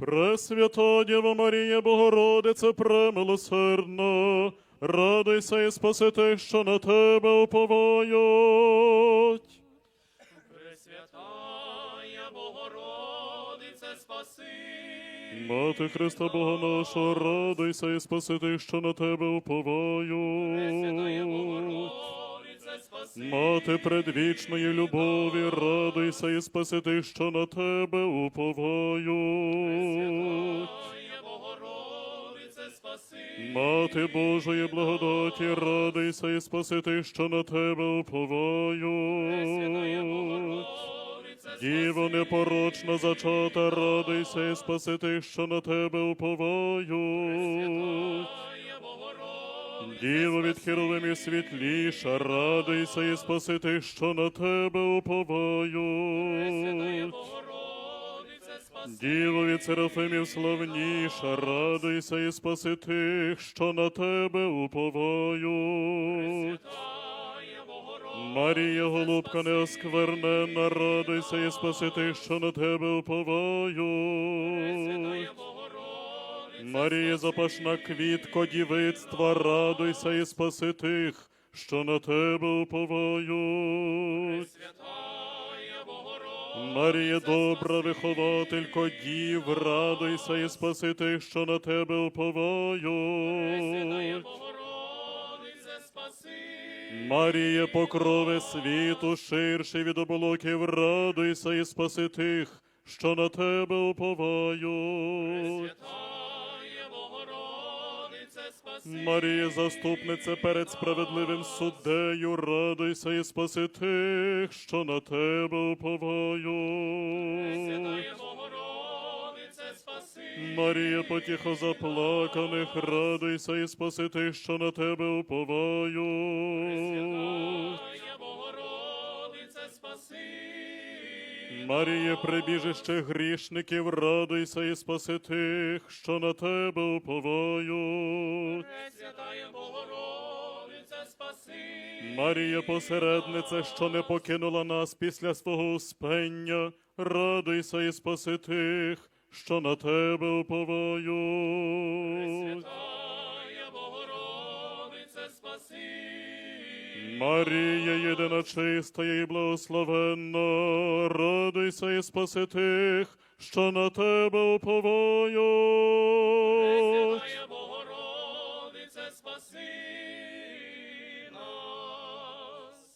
Пресвята Діва Марія, Богородице, премилосердна, радуйся і спаси тих, що на тебе уповають. Пресвятая Богородице, спаси. Мати Христа Бога нашого, радуйся і спаси тих, що на тебе уповають. Мати предвічної любові, радуйся і спаси тих, що на тебе спаси. Мати Божої благодаті, радуйся і спаси тих, що на тебе уповають. Діво непорочна зачата, радуйся і спаси тих, що на тебе уповають. Діво від херовимів світліша, радуйся і спаси тих, що на тебе уповають. Діво від серафимів славніша, радуйся і спаси тих, що на тебе уповають. Марія, голубка неосквернена, радуйся і спаси тих, що на тебе уповають. Марія, запашна квітко дівицтва, радуйся і спаси тих, що на тебе уповають. Марія, добра вихователько дів, радуйся і спаси тих, що на тебе уповають. Марія, покрови світу, ширше від оболоків, радуйся і спаси тих, що на тебе уповають. Марія, заступниця перед справедливим суддею, радуйся і спаси тих, що на тебе уповають. Марія, потіхо заплаканих, радуйся і спаси тих, що на тебе уповають. Богородице, спаси. Марія, прибіжище грішників, радуйся і спаси тих, що на тебе уповають. Пресвятая Богородице, спаси. Марія, посередниця, що не покинула нас після свого успення, радуйся і спаси тих, що на тебе уповають. Марія, єдина чиста і благословенна, радуйся і спаси тих, що на тебе уповають. Богородице, спаси.